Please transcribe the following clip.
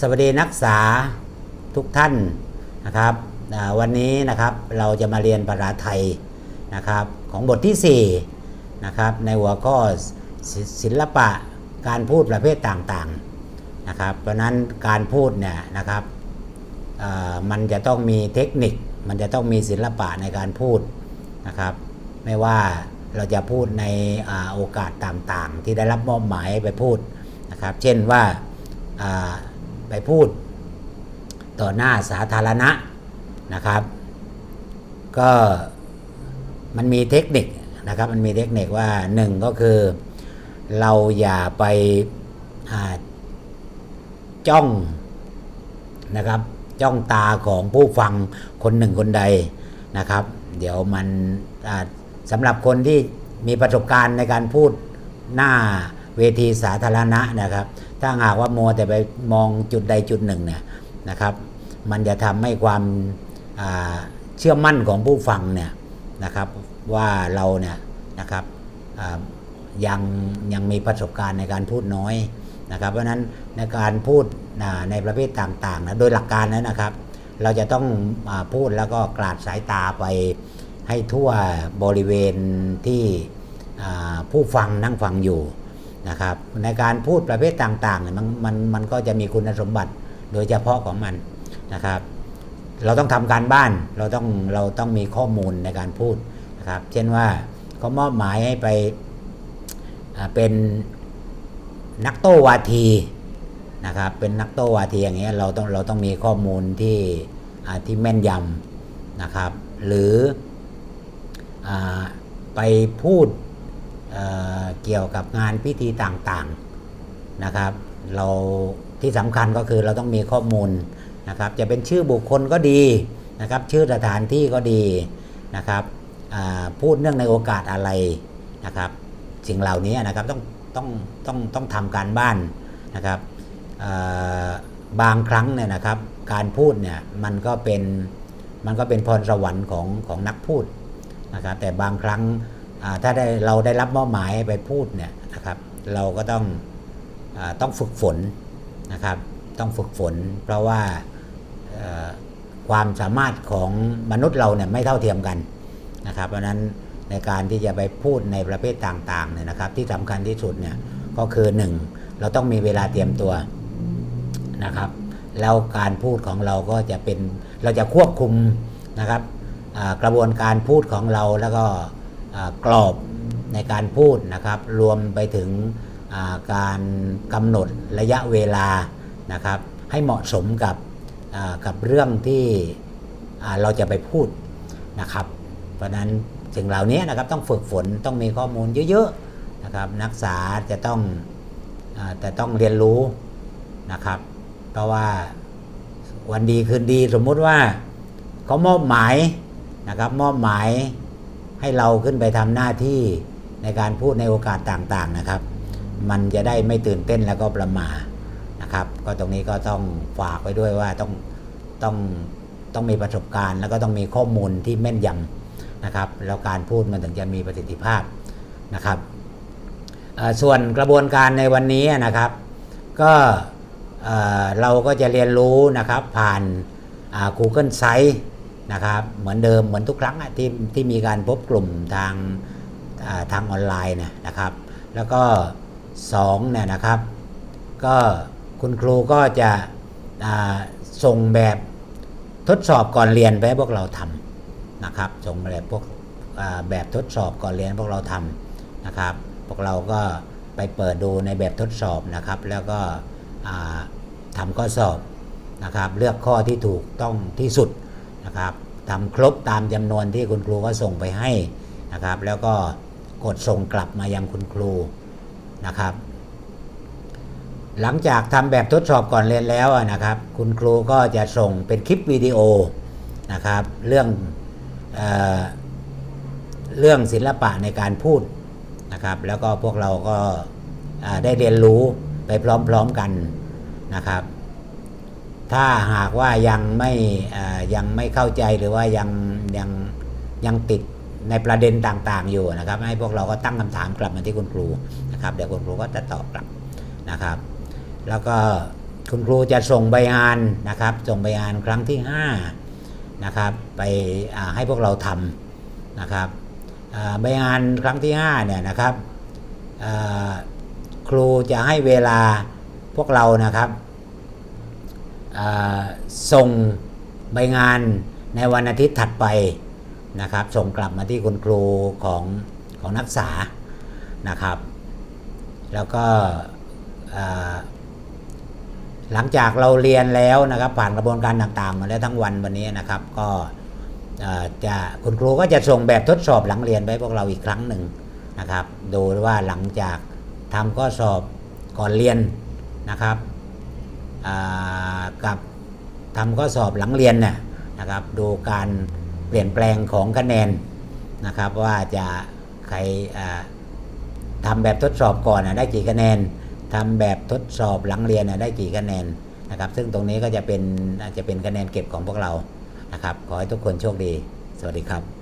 สวัสดีนักศึกษาทุกท่านนะครับวันนี้นะครับเราจะมาเรียนภาษาไทยนะครับของบทที่4นะครับในหัวข้อศิลปะการพูดประเภทต่างๆนะครับเพราะนั้นการพูดเนี่ยนะครับมันจะต้องมีเทคนิค มันจะต้องมีศิลปะในการพูดนะครับไม่ว่าเราจะพูดในอโอกาสต่างๆ ที่ได้รับมอบหมายไปพูดนะครับเช่นว่า ไปพูด ต่อหน้าสาธารณะนะครับ ก็มันมีเทคนิคนะครับ มันมีเทคนิคว่าหนึ่งก็คือเราอย่าไปาจ้องนะครับจ้องตาของผู้ฟังคนหนึ่งคนใดนะครับ เดี๋ยวมันสำหรับคนที่มีประสบการณ์ในการพูดหน้า เวทีสาธารณะนะครับ ถ้าหากว่ามัวแต่ไปมองจุดใดจุดหนึ่งเนี่ยนะครับ มันจะทำให้ความาเชื่อมั่นของผู้ฟังเนี่ยนะครับว่าเราเนี่ยนะครับยังยังมีประสบการณ์ในการพูดน้อยนะครับ เพราะฉะนั้นในการพูดในประเภทต่างๆนะโดยหลักการแล้วนะครับ เราจะต้องอพูดแล้วก็กลาดสายตาไปให้ทั่วบริเวณที่ผู้ฟังนั่งฟังอยู่ นะครับ ในการพูดประเภทต่างๆเนี่ยมันมันมันก็จะมีคุณสมบัติโดยเฉพาะของมันนะครับ เราต้องทำการบ้านเราต้องเราต้องมีข้อมูลในการพูดนะครับ เช่นว่าเขามอบหมายให้ไปเป็นนักโต้วาทีนะครับเป็นนักโต้วาทีอย่างเงี้ยเราต้องเราต้องมีข้อมูลที่ที่แม่นยำนะครับ หรืออไปพูด เกี่ยวกับงานพิธีต่างๆนะครับ เราที่สำคัญก็คือเราต้องมีข้อมูลนะครับจะเป็นชื่อบุคคลก็ดีนะครับ ชื่อสถานที่ก็ดีนะครับพูดเนื่องในโอกาสอะไรนะครับสิ่งเหล่านี้นะครับต้องต้องต้องต้องทำการบ้านนะครับบางครั้งเนี่ยนะครับการพูดเนี่ยมันก็เป็นมันก็เป็นพรสวรรค์ของของนักพูดนะครับแต่บางครั้ง ถ้าได้เราได้รับมอบหมายไปพูดเนี่ยนะครับ เราก็ต้องอต้องฝึกฝนนะครับ ต้องฝึกฝน เพราะว่าความสามารถของมนุษย์เราเนี่ยไม่เท่าเทียมกันนะครับ เพราะนั้นในการที่จะไปพูดในประเภทต่างๆเนี่ยนะครับ ที่สำคัญที่สุดเนี่ยก็คือหนึ่งเราต้องมีเวลาเตรียมตัวนะครับแล้วการพูดของเราก็จะเป็นเราจะควบคุมนะครับกระบวนการพูดของเราแล้วก็ กรอบในการพูดนะครับ รวมไปถึงการกำหนดระยะเวลานะครับ ให้เหมาะสมกับกับเรื่องที่เราจะไปพูดนะครับ เพราะนั้นสิ่งเหล่านี้นะครับต้องฝึกฝนต้องมีข้อมูลเยอะๆนะครับนักศึกษาจะต้องอาจะต้องเรียนรู้นะครับ เพราะว่าวันดีคืนดีสมมุติว่าเขามอบหมายนะครับมอบหมาย ให้เราขึ้นไปทำหน้าที่ในการพูดในโอกาสต่างๆนะครับ มันจะได้ไม่ตื่นเต้นแล้วก็ประหมานะครับ ก็ตรงนี้ก็ต้องฝากไว้ด้วยว่าต้องต้องต้องมีประสบการณ์ แล้วก็ต้องมีข้อมูลที่แม่นยำนะครับแล้วการพูดมันถึงจะมีประสิทธิภาพนะครับส่วนกระบวนการในวันนี้นะครับ ก็เอ่อเราก็จะเรียนรู้นะครับผ่าน Google Site นะครับเหมือนเดิมเหมือนทุกครั้งอะที่ที่มีการพบกลุ่มทางทางออนไลน์นะครับ แล้วก็2เนี่ยนะครับก็คุณครูก็จะส่งแบบทดสอบก่อนเรียนไปให้พวกเราทำนะครับส่งแบบพวกแบบทดสอบก่อนเรียนพวกเราทำนะครับ พวกเราก็ไปเปิดดูในแบบทดสอบนะครับ แล้วก็ทำข้อสอบนะครับ เลือกข้อที่ถูกต้องที่สุดนะครับ ทำครบตามจำนวนที่คุณครูก็ส่งไปให้นะครับ แล้วก็กดส่งกลับมายังคุณครูนะครับ หลังจากทำแบบทดสอบก่อนเรียนแล้วนะครับ คุณครูก็จะส่งเป็นคลิปวิดีโอนะครับ เรื่องเอเรื่องศิลปะในการพูดนะครับ แล้วก็พวกเราก็ได้เรียนรู้ไปพร้อมๆกันนะครับ ถ้าหากว่ายังไม่ยังไม่เข้าใจหรือว่ายังยังยังติดในประเด็นต่างๆ อยู่นะครับ ให้พวกเราก็ตั้งคำถามกลับมาที่คุณครูนะครับเดี๋ยวคุณครูก็จะตอบกลับนะครับ แล้วก็คุณครูจะส่งใบงานนะครับ ส่งใบงานครั้งที่5นะครับไปให้พวกเราทำนะครับใบงานครั้งที่5เนี่ยนะครับครูจะให้เวลาพวกเรานะครับ ส่งใบงานในวันอาทิตย์ถัดไปนะครับ ส่งกลับมาที่คุณครูของของนักศึกษานะครับ แล้วก็หลังจากเราเรียนแล้วนะครับ ผ่านกระบวนการต่างๆ มาแล้วทั้งวันวันนี้นะครับ ก็จะคุณครูก็จะส่งแบบทดสอบหลังเรียนไปพวกเราอีกครั้งหนึ่งนะครับ ดูว่าหลังจากทำข้อสอบก่อนเรียนนะครับ กับทำข้อสอบหลังเรียนน่ยนะครับดูการเปลี่ยนแปลงของคะแนนนะครับว่าจะใครอ่าทำแบบทดสอบก่อนนะได้กี่คะแนนทำแบบทดสอบหลังเรียนนะได้กี่คะแนนนะครับซึ่งตรงนี้ก็จะเป็นอาจจะเป็นคะแนนเก็บของพวกเรานะครับขอให้ทุกคนโชคดี สวัสดีครับ